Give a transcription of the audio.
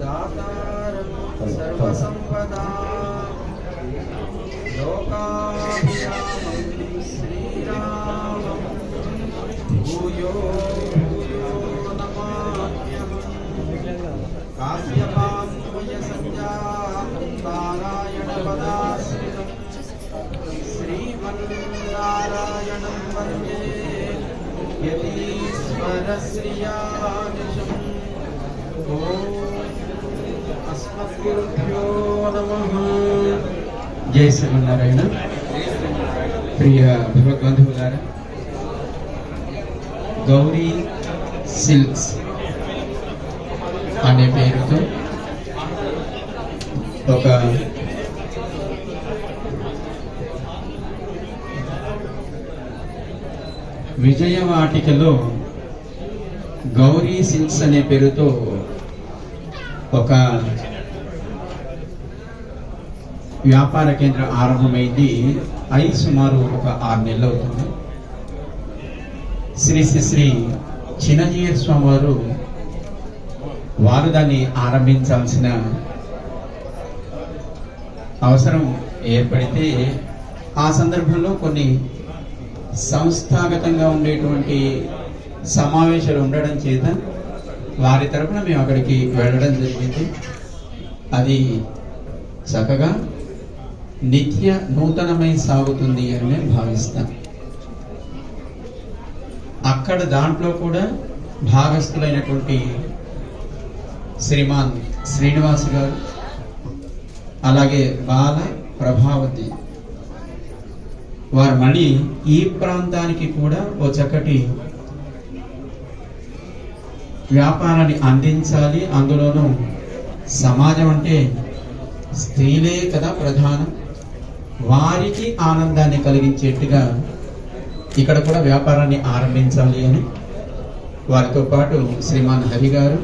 దాతారం సర్వసంపదా. లోకాభిరామం శ్రీరామం భూయో కాశ్యపాయ సంధ్యారాయణ పదాశ్రితం శ్రీమన్నారాయణం వందే యతీశ్వర శ్రియానిశం జై శ్రీమన్నారాయణ. ప్రియ భగవద్బంధువులారా గౌరీ సిల్క్స్ అనే పేరుతో ఒక విజయవాటికలో గౌరీ సిల్క్స్ అనే పేరుతో ఒక వ్యాపార కేంద్రం ఆరంభమైంది. అయి సుమారు ఒక ఆరు నెలలు అవుతుంది శ్రీ శ్రీ శ్రీ చిన్నజీయ స్వామి వారు వారు దాన్ని ఆరంభించాల్సిన అవసరం ఏర్పడితే ఆ సందర్భంలో కొన్ని సంస్థాగతంగా ఉండేటువంటి సమావేశాలు ఉండడం చేత వారి తరపున మేము అక్కడికి వెళ్ళడం జరిగింది. అది చక్కగా నిత్య నూతనమై సాగుతుంది అని నేను భావిస్తాను అక్కడ దాంట్లో కూడా భాగస్థులైనటువంటి శ్రీమాన్ శ్రీనివాస్ గారు అలాగే బాల ప్రభావతి వారు మళ్ళీ ఈ ప్రాంతానికి కూడా ఓ చక్కటి వ్యాపారాన్ని అందించాలి. అందులోనూ సమాజం అంటే స్త్రీలే కదా ప్రధానం. వారికి ఆనందాన్ని కలిగించేట్టుగా ఇక్కడ కూడా వ్యాపారాన్ని ఆరంభించాలి అని వారితో పాటు శ్రీమాన్ హరి గారు